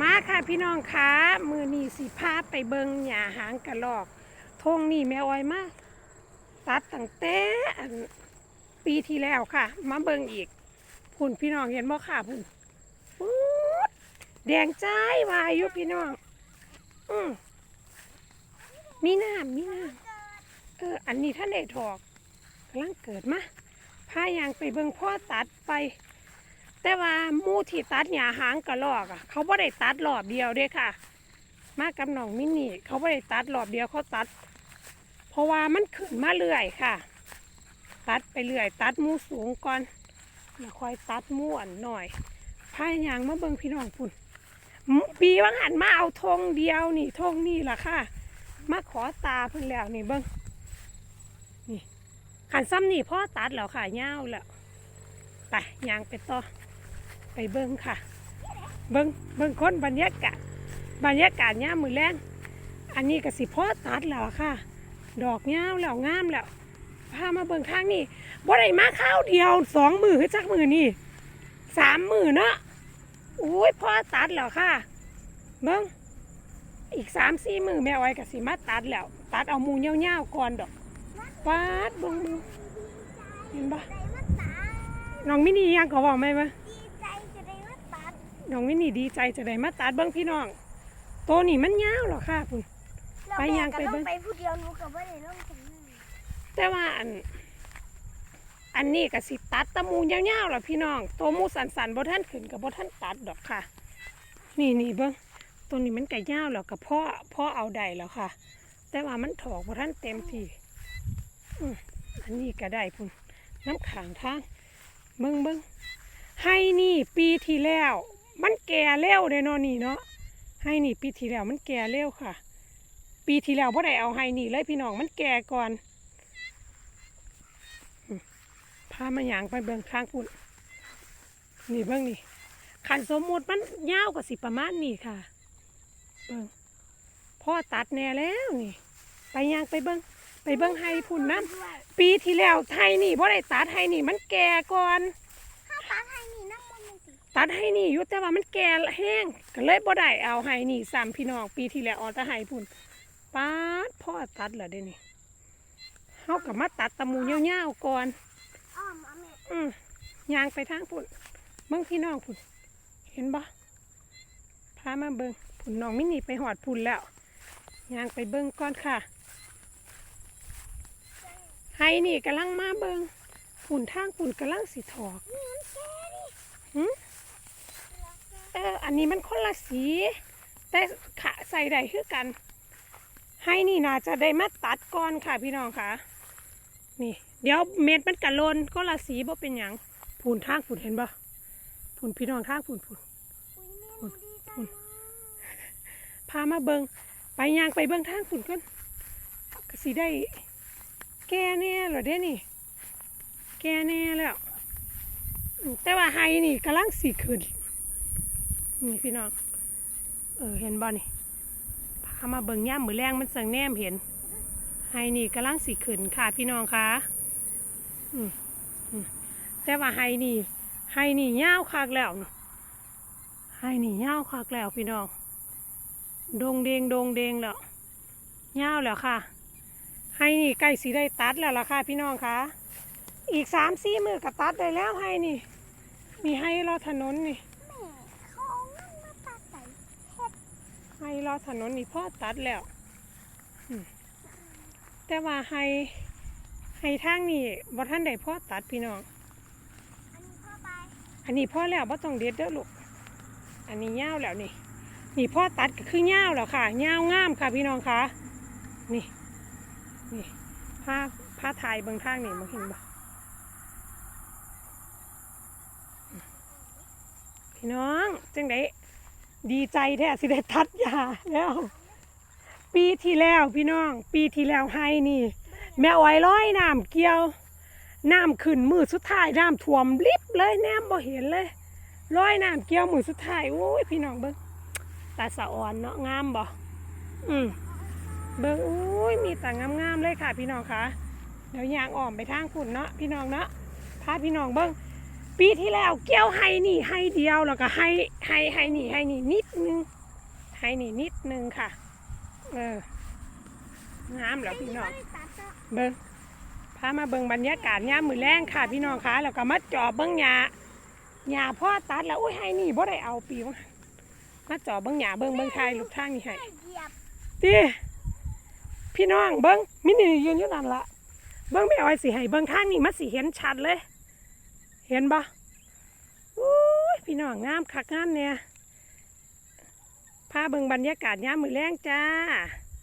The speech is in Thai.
มาค่ะพี่น้องคะมือนีสิพาไปเบิงหญ้าหางกระรอกทงนี่แม่อ้อยมาตัดตั้งแต่ปีที่แล้วค่ะ มาเบิงอีกพุ่นพี่น้องเห็นบ่ค่ะพุ่นปุ๊ดแดงใจวายอยู่พี่น้อง อืมมีน้ำมีน้ำเอออันนี้ท่านได้ถอกกำลังเกิดมาพายางไปเบิงพ่อตัดไป แต่ว่ามูที่ตัดหญ้าหางกระรอกอะ เขาไม่ได้ตัดรอบเดียวเด้ค่ะ มากับน้องมินี่ เขาไม่ได้ตัดรอบเดียวเขาตัด เพราะว่ามันขึ้นมาเรื่อยค่ะ ตัดไปเรื่อย ตัดมูสูงก่อนแล้วค่อยตัดมูอ่อนหน่อยพายยางมาเบิ่งพี่น้องพุ่นปีว่างหันมาเอาธงเดียวนี่ธงนี่ล่ะค่ะ มาขอตาเพิ่นแล้วนี่เบิ่งนี่ขันซ้ำนี่พ่อตัดแล้วค่ะยาวแล้วไปยางไปต่อ ไปเบิ้งค่ะ เบิ้งเบิ้งคนบรรยากาศบรรยากาศย่ามมือแรงอันนี้ก็สิพ่อตัดแล้วค่ะ ดอกยาแล้วงามแล้วพามาเบิ้งข้างนี่บ่ได้มาข้าวเดียวสองมือคือจักมือนี่สามมือเนาะโอ้ยพ่อตัดแล้วค่ะเบิ้งอีกสามสี่มือแม่อ้อยก็สิมาตัดแล้ว ตัดเอาหมูเงาวๆก่อนดอกปาดเบิ้งเบิ้งเห็นปะน้องมินี่ยังก็บอกไหมวะดีใจจะได้มาตัด น้องวินี่ดีใจจะได้มาตัดเบิ้งพี่น้องตัวนี้มันยาวเหรอค่ะคุณเราไปแม่ยังก็ไปต้อเบิ่งงไปผู้เดียวหนูกับว่าได้ลงถึงนั่นแต่ว่าอัน อันนี้ก็สิตัดตะมูยาวๆเหรอพี่น้องตัวมูสันสันๆบ่ท่านขึ้นกับบ่ท่านตัดดอกค่ะ นี่นี่เบิ้งตัวนี้มันก็ยาวแล้วกับพ่อพ่อเอาได้แล้วค่ะ แต่ว่ามันถอกบ่ท่านเต็มที่อืมอันนี้ก็ได้พุ่นน้ำขางทางเบิ้งเบิ้งให้นี่ปีที่แล้ว มันแก่เร็วเด้เนาะนี่เนาะให้นี่ปีที่แล้วมันแก่เร็วค่ะ ปีที่แล้วพ่อได้เอาให้นี่เลยพี่น้องมันแก่ก่อนพามาหยางไปเบิ่งข้างพุ่นนี่เบิ่งนี่ขันสมมุติมันยาวกว่าสิประมาณนี่ค่ะ เบิ่งพ่อตัดแน่แล้วนี่ ไปยางไปเบิ่งไปเบิ่งให้พุ่นน้ด้ำปีที่แล้วไทยนี่พ่อได้ตัดให้นี่มันแก่ก่อน ถ้าตัดให้นี่น้ำมันมันสิ ตัดให้นี่อยู่แต่ว่ามันแก่แห้งก็เลยบ่ได้เอาให้นี่สามพี่น้องปีที่แล้วเอาแต่ให้พุ่นป้าดพ่อตัดเหรอเดี๋ยวนี้เฮากับมาตัดตะมูยาวๆก่อนอ้อมเอาแม่อืมยางไปทางพุ่นเบิ่งพี่น้องพุ่นเห็นบ่พามาเบิ่งพุ่นน้องมินี่ไปหอดพุ่นแล้วยางไปเบิ่งก่อนค่ะให้นี่กำลังมาเบิ่งพุ่นทางพุ่นกำลังสิถอก นี่มันแก่ดิ หืม เอันนี้มันคนละสี แต่ขะใส่ได้คือกัน ให้นี่นาจะได้มาตัดก่อนค่ะพี่น้องค่ะ นี่ เดี๋ยวเม็ดมันกระโลนก็ละสีบ่เป็นหยังผุนทางผุนเห็นบ่ผุนพี่น้องทางผุนผุนอุ้ยแม่หนูดีใจอุ้ยมากพามาเบิงไปยางไปเบิงทางผุนกันก็สีได้ แก่แน่หรอเด้นี่ แก่แน่แล้วแต่ว่าไฮนี่กำลังสีขึ้น นี่พี่น้อง เออเห็นบ่นี่พามาเบิ่งย่ามมือแรงมันสังแนมเห็นไฮนี่กำลังสีขึ้นค่ะพี่น้องคะอืมอืมแต่ว่าไฮนี่ไฮนี่ยาวคักแล้วไฮนี่ยาวคักแล้วพี่น้อง ดงเดงดงเดงแล้วยาวแล้วค่ะไฮนี่ใกล้สีได้ตัดแล้วล่ะค่ะพี่น้องคะอีกสามสี่มือก็ตัดได้แล้วไฮนี่ มีไฮรอถนนนี่ แม่เขาเอาเงินมาตัดใส่เฮ็ด ให้ รอถนนนี่พ่อตัดแล้วแต่ว่าให้ให้ทางนี่บ่ท่านได้พ่อตัดพี่น้องอันนี้พ่อไปอันนี้พ่อแล้วบ่ต้องเด็ดเด้อลูก อันนี้ยาวแล้วนี่ นี่พ่อตัดก็คือยาวแล้วค่ะยาวงามค่ะพี่น้องคะนี่นี่ผ้าผ้าไทยเบางทางนี่มองเห็นบ่พี่น้องจังได ดีใจแท้สิได้ตัดยาแล้ว ปีที่แล้วพี่น้อง ปีที่แล้วให้นี่ แม่อ้อยร้อยน้ำเกี่ยวน้ำขึ้นมือสุดท้ายน้ำท่วมลิบเลยแนมบ่เห็นเลยร้อยน้ำเกี่ยวมือสุดท้ายโอ้ยพี่น้องเบิ้งตาสะอ่อนเนาะงามบ่อืมเบิ้งโอ้ยมีแต่งามๆเลยค่ะ พี่น้องคะเดี๋ยวยางอ่อมไปทางฝุ่นเนาะพี่น้องเนาะพาพี่น้องเบิ้ง ปีที่แล้วเกี่ยวไฮนี่ไฮเดียวแล้วก็ไฮไฮไฮนี่ไฮนี่นิดนึงไฮนี่นิดนึงค่ะ เอองามแล้วพี่น้องเบิ้งพามาเบิ้งบรรยากาศยามมือแรงค่ะ พี่น้องคะแล้วก็มาจอบเบิ้งหญ้าหญ้าพ่อตัดแล้วอุ้ยไฮนี่บ่ได้เอาปีวมาจอบเบิ้งหญ้าเบิ้งเบิ้งทายลูกทางนี่ให้แม่เตีพี่น้องเบิ้งมินี่ยืนอยู่นั่นละเบิ้งไม่เอาไอ้สิให้เบิ้งทางนี่มันสิเห็นชัดเลย เห็นปะอุ้ยพี่น้องงามคักงามเนี่ยพาเบิ้งบรรยากาศยามมือแรงจ้า